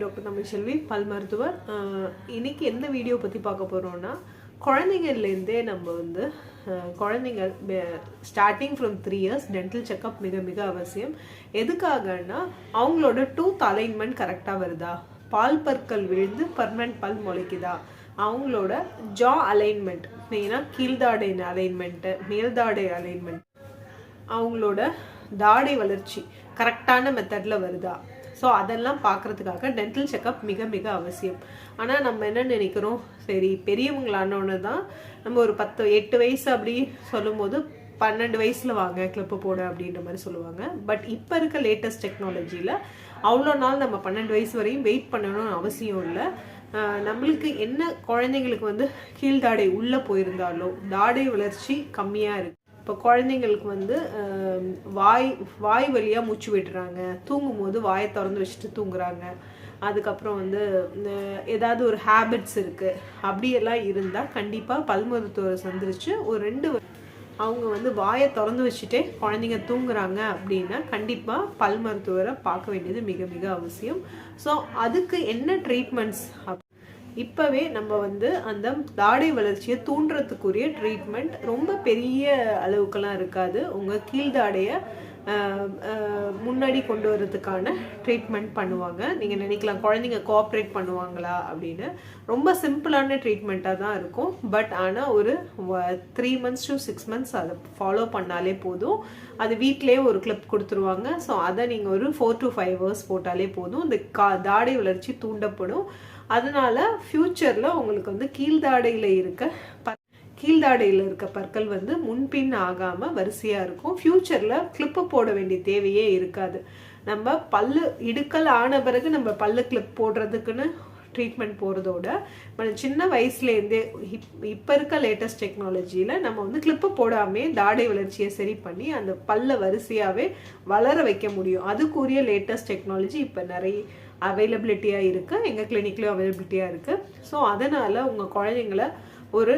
Doctor Tamilselvi பல் மருத்துவர் இன்றைக்கி இன்னைக்கு எந்த வீடியோ பற்றி பார்க்க போகிறோம்னா குழந்தைங்கள்லேருந்தே நம்ம வந்து குழந்தைங்க starting from three years dental checkup மிக மிக அவசியம். எதுக்காகன்னா அவங்களோட டூத் அலைன்மெண்ட் கரெக்டாக வருதா? பால் பற்கள் விழுந்து பர்மனன்ட் பல் முளைக்குதா? அவங்களோட ஜா அலைன்மெண்ட் மெயினாக கீழ்தாடை அலைன்மெண்ட்டு மேல்தாடை அலைன்மெண்ட் அவங்களோட தாடை வளர்ச்சி கரெக்டான மெத்தடில் வருதா? ஸோ அதெல்லாம் பார்க்கறதுக்காக டென்டல் செக்கப் மிக மிக அவசியம். ஆனால் நம்ம என்ன நினைக்கிறோம்? சரி பெரியவங்களானோன்னு தான் நம்ம ஒரு பத்து எட்டு வயசு அப்படி சொல்லும்போது பன்னெண்டு வயசில் வாங்க கிளிப்பு போட அப்படின்ற மாதிரி சொல்லுவாங்க. பட் இப்போ இருக்க லேட்டஸ்ட் டெக்னாலஜியில் அவ்வளோ நாள் நம்ம பன்னெண்டு வயசு வரையும் வெயிட் பண்ணணும்னு அவசியம் இல்லை. நம்மளுக்கு என்ன குழந்தைங்களுக்கு வந்து கீழ்தாடை உள்ளே போயிருந்தாலோ தாடை வளர்ச்சி கம்மியாக இருக்குது இப்போ குழந்தைங்களுக்கு வந்து வாய் வாய் வழியாக மூச்சு விடுறாங்க. தூங்கும் போது வாயை திறந்து வச்சுட்டு தூங்குறாங்க. அதுக்கப்புறம் வந்து ஏதாவது ஒரு ஹேபிட்ஸ் இருக்குது அப்படியெல்லாம் இருந்தால் கண்டிப்பாக பல் மருத்துவரை சந்திரிச்சு ஒரு ரெண்டு அவங்க வந்து வாயை திறந்து வச்சுட்டே குழந்தைங்க தூங்குறாங்க அப்படின்னா கண்டிப்பாக பல் மருத்துவரை பார்க்க வேண்டியது மிக மிக அவசியம். ஸோ அதுக்கு என்ன ட்ரீட்மெண்ட்ஸ் இப்போவே நம்ம வந்து அந்த தாடை வளர்ச்சியை தூண்டுறதுக்குரிய ட்ரீட்மெண்ட் ரொம்ப பெரிய அளவுக்கெல்லாம் இருக்காது. உங்கள் கீழ்தாடையை முன்னாடி கொண்டு வரதுக்கான ட்ரீட்மெண்ட் பண்ணுவாங்க. நீங்கள் நினைக்கலாம் குழந்தைங்க கோஆப்ரேட் பண்ணுவாங்களா அப்படின்னு. ரொம்ப சிம்பிளான ட்ரீட்மெண்ட்டாக தான் இருக்கும். பட் ஆனால் ஒரு three months to six months அதை ஃபாலோ பண்ணாலே போதும். அது வீட்டிலேயே ஒரு கிளிப் கொடுத்துருவாங்க. ஸோ அதை நீங்கள் ஒரு ஃபோர் டு ஃபைவ் ஹவர்ஸ் போட்டாலே போதும். இந்த கா தாடை வளர்ச்சி தூண்டப்படும். அதனால் ஃப்யூச்சரில் உங்களுக்கு வந்து கீழ்தாடையில் இருக்க ப கீழ்தாடையில் இருக்க பற்கள் வந்து முன்பின் ஆகாமல் வரிசையாக இருக்கும். ஃப்யூச்சரில் கிளிப்பு போட வேண்டிய தேவையே இருக்காது. நம்ம பல்லு இடுக்கல் ஆன பிறகு நம்ம பல்லு கிளிப் போடுறதுக்குன்னு ட்ரீட்மெண்ட் போகிறதோட நம்ம சின்ன வயசுலேருந்தே இப் இப்போ இருக்க லேட்டஸ்ட் டெக்னாலஜியில் நம்ம வந்து கிளிப்பு போடாமே தாடை வளர்ச்சியை சரி பண்ணி அந்த பல்ல வரிசையாகவே வளர வைக்க முடியும். அதுக்குரிய லேட்டஸ்ட் டெக்னாலஜி இப்போ நிறைய அவைலபிலிட்டியாக இருக்குது எங்கள் கிளினிக்லேயும் அவைலபிலிட்டியாக இருக்குது ஸோ அதனால் உங்கள் குழந்தைங்கள ஒரு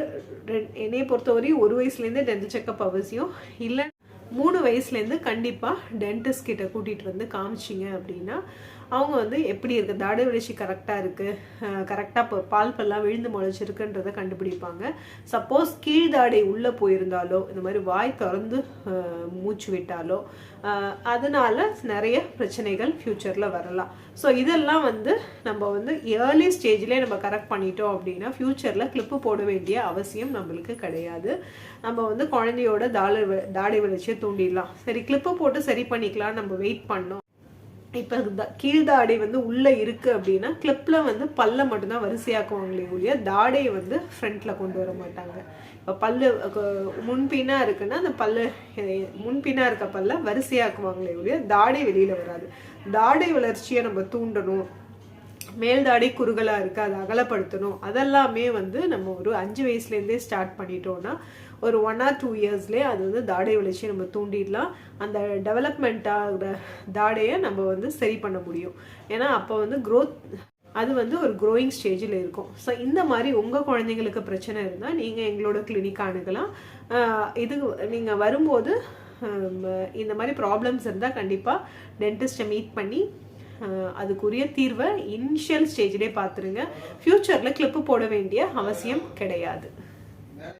ரெண் என்னையை பொறுத்தவரையும் ஒரு வயசுலேருந்தே டென்டல் செக்கப் அவசியம். இல்லை மூணு வயசுலேருந்து கண்டிப்பாக டென்டிஸ்ட் கிட்ட கூட்டிகிட்டு வந்து காமிச்சிங்க அப்படின்னா அவங்க வந்து எப்படி இருக்குது தாடை வளர்ச்சி கரெக்டாக இருக்குது கரெக்டாக இப்போ பால் பல்லாம் விழுந்து முளைச்சிருக்குன்றதை கண்டுபிடிப்பாங்க. சப்போஸ் கீழ் தாடை உள்ளே போயிருந்தாலோ இந்த மாதிரி வாய் திறந்து மூச்சு விட்டாலோ அதனால நிறைய பிரச்சனைகள் ஃப்யூச்சரில் வரலாம். ஸோ இதெல்லாம் வந்து நம்ம வந்து ஏர்லி ஸ்டேஜ்லேயே நம்ம கரெக்ட் பண்ணிட்டோம் அப்படின்னா ஃப்யூச்சரில் கிளிப்பு போட வேண்டிய அவசியம் நம்மளுக்கு கிடையாது. நம்ம வந்து குழந்தையோட தாடை தாடை வளர்ச்சியை தூண்டிடலாம். சரி கிளிப்பு போட்டு சரி பண்ணிக்கலாம் நம்ம வெயிட் பண்ணோம். இப்போ இந்த கீழ்தாடை வந்து உள்ளே இருக்குது அப்படின்னா கிளிப்பில் வந்து பல்லை மட்டும்தான் வரிசையாக்குவாங்களே ஒழிய தாடையை வந்து ஃப்ரண்ட்டில் கொண்டு வர மாட்டாங்க. இப்போ பல்லு அஹ், இருக்குன்னா அந்த பல்லு அஹ், இருக்க பல்ல வரிசையாக்குவாங்களே ஒழிய தாடை வெளியில் வராது. தாடை வளர்ச்சியை நம்ம தூண்டணும். மேல் தாடை குறுகலாக இருக்குது அதை அகலப்படுத்தணும். அதெல்லாமே வந்து நம்ம ஒரு அஞ்சு வயசுலேருந்தே ஸ்டார்ட் பண்ணிட்டோன்னா ஒரு ஒன் ஆர் டூ இயர்ஸ்லேயே அது வந்து தாடை வளர்ச்சியை நம்ம தூண்டிடலாம். அந்த டெவலப்மெண்ட் ஆகிற தாடையை நம்ம வந்து சரி பண்ண முடியும். ஏன்னா அப்போ வந்து க்ரோத் அது வந்து ஒரு க்ரோயிங் ஸ்டேஜில் இருக்கும். ஸோ இந்த மாதிரி உங்கள் குழந்தைங்களுக்கு பிரச்சனை இருந்தால் நீங்கள் எங்களோட கிளினிக் அணுகலாம். இது நீங்கள் வரும்போது இந்த மாதிரி ப்ராப்ளம்ஸ் இருந்தால் கண்டிப்பாக டென்டிஸ்ட்டை மீட் பண்ணி அதுக்குரிய தீர்வை இனிஷியல் ஸ்டேஜ்லேயே பார்த்துருங்க. ஃப்யூச்சரில் கிளிப்பு போட வேண்டிய அவசியம் கிடையாது.